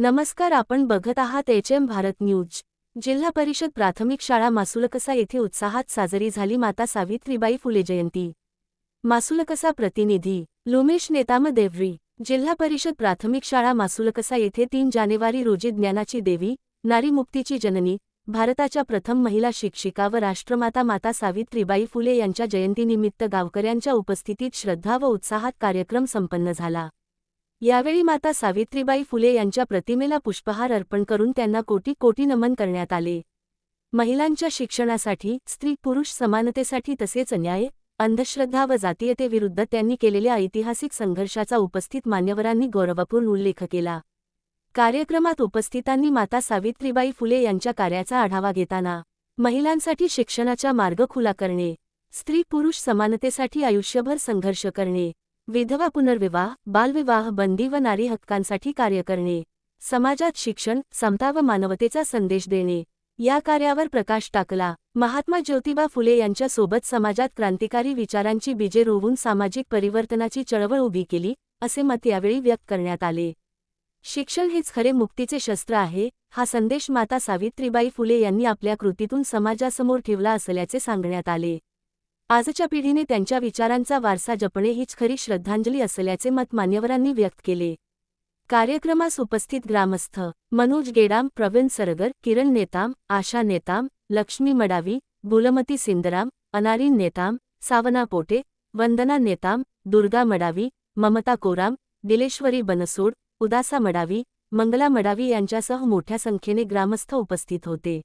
नमस्कार आपण बघत आहात एच एम भारत न्यूज. जिल्हा परिषद प्राथमिक शाळा मासुलकसा येथे उत्साहात साजरी झाली माता सावित्रीबाई फुले जयंती. मासुलकसा प्रतिनिधी लुमेश नेताम देवरी. जिल्हा परिषद प्राथमिक शाळा मासुलकसा येथे तीन जानेवारी रोजी ज्ञानाची देवी नारी मुक्तीची जननी भारताच्या प्रथम महिला शिक्षिका व राष्ट्रमाता माता सावित्रीबाई फुले यांच्या जयंतीनिमित्त गावकऱ्यांच्या उपस्थितीत श्रद्धा व उत्साहात कार्यक्रम संपन्न झाला. यावेळी माता सावित्रीबाई फुले यांच्या प्रतिमेला पुष्पहार अर्पण करून त्यांना कोटी कोटी नमन करण्यात आले. महिलांच्या शिक्षणासाठी स्त्री पुरुष समानतेसाठी तसेच न्याय अंधश्रद्धा व जातीयतेविरुद्ध त्यांनी केलेल्या ऐतिहासिक संघर्षाचा उपस्थित मान्यवरांनी गौरवपूर्ण उल्लेख केला. कार्यक्रमात उपस्थितांनी माता सावित्रीबाई फुले यांच्या कार्याचा आढावा घेताना महिलांसाठी शिक्षणाचा मार्ग खुला करणे स्त्री पुरुष समानतेसाठी आयुष्यभर संघर्ष करणे विधवा पुनर्विवाह बालविवाह बंदी व नारी हक्कांसाठी कार्य करणे समाजात शिक्षण समता व मानवतेचा संदेश देणे या कार्यावर प्रकाश टाकला. महात्मा ज्योतिबा फुले यांच्या सोबत समाजात क्रांतिकारी विचारांची बीजे रोवून सामाजिक परिवर्तनाची चळवळ उभी केली असे मत यावेळी व्यक्त करण्यात आले. शिक्षण हेच खरे मुक्तीचे शस्त्र आहे हा संदेश माता सावित्रीबाई फुले यांनी आपल्या कृतीतून समाजासमोर ठेवला असल्याचे सांगण्यात आले. आजच्या पिढीने त्यांच्या विचारांचा वारसा जपणे हीच खरी श्रद्धांजली असल्याचे मत मान्यवरांनी व्यक्त केले. कार्यक्रमास उपस्थित ग्रामस्थ मनोज गेडाम प्रवीण सरगर किरण नेताम आशा नेताम लक्ष्मी मडावी बुलमती सिंदराम अनारीन नेताम सावना पोटे वंदना नेताम दुर्गा मडावी ममता कोराम दिलेश्वरी बनसोड उदासा मडावी मंगला मडावी यांच्यासह मोठ्या संख्येने ग्रामस्थ उपस्थित होते.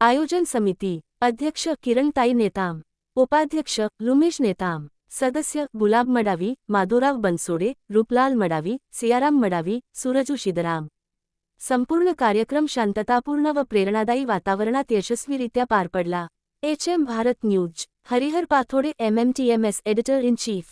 आयोजन समिती अध्यक्ष किरणताई नेताम उपाध्यक्ष लुमेश नेताम सदस्य गुलाब मडावी माधुराव बनसोडे रूपलाल मडावी सियाराम मडावी सुरजू शिदराम. संपूर्ण कार्यक्रम शांततापूर्ण व प्रेरणादायी वातावरणात यशस्वीरित्या पार पडला. H M Bharat news Harihar Pathode M M T M S editor in chief.